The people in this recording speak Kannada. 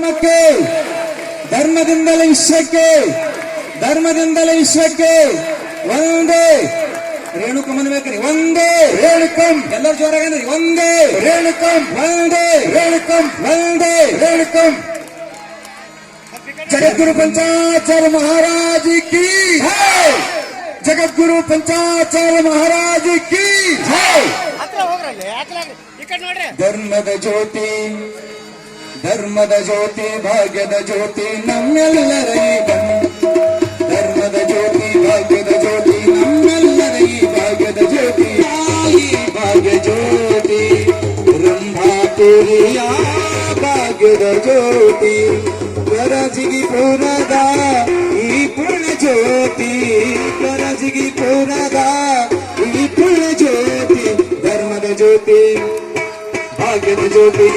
ಧರ್ಮಕ್ಕೆ ಧರ್ಮದಿಂದಲೇ ವಿಶ್ವಕ್ಕೆ ಧರ್ಮದಿಂದಲೇ ವಿಶ್ವಕ್ಕೆ. ಒಂದೇ. ರೇಣುಕಮ್ಮನ ಬೇಕ್ರಿ ಒಂದೇ. ರೇಣುಕಂ. ಎಲ್ಲರೂ ಜೋರಾಗಂದ್ರಿ ಒಂದೇ. ರೇಣುಕಂ. ಒಂದೇ. ರೇಣುಕಂ. ಒಂದೇ. ರೇಣುಕಂ. ಜಗದ್ಗುರು ಪಂಚಾಚಾರ್ಯ ಮಹಾರಾಜ ಕಿ. ಜಗದ್ಗುರು ಪಂಚಾಚಾರ್ಯ ಮಹಾರಾಜ ಕಿ. ಧರ್ಮದ ಜ್ಯೋತಿ. ಧರ್ಮದ ಜ್ಯೋತಿ, ಭಾಗ್ಯದ ಜ್ಯೋತಿ, ನಮ್ಮೆಲ್ಲರ ಈ ಧರ್ಮದ ಜ್ಯೋತಿ, ಭಾಗ್ಯದ ಜ್ಯೋತಿ, ನಮ್ಮೆಲ್ಲರ ಈ ಭಾಗ್ಯದ ಜ್ಯೋತಿ. ಈ ಭಾಗ್ಯ ಜ್ಯೋತಿ? ರಂಭಾಪುರಿಯ ಭಾಗ್ಯದ ಜ್ಯೋತಿ? ಕರಜಿಗಿ ಪೂರದ ಈ ಪುಣ್ಯ ಜ್ಯೋತಿ. ಕರಜಿಗಿ ಪೂರದ ಈ ಪುಣ್ಯ ಜ್ಯೋತಿ. ಧರ್ಮದ ಜ್ಯೋತಿ, ಭಾಗ್ಯದ ಜ್ಯೋತಿ.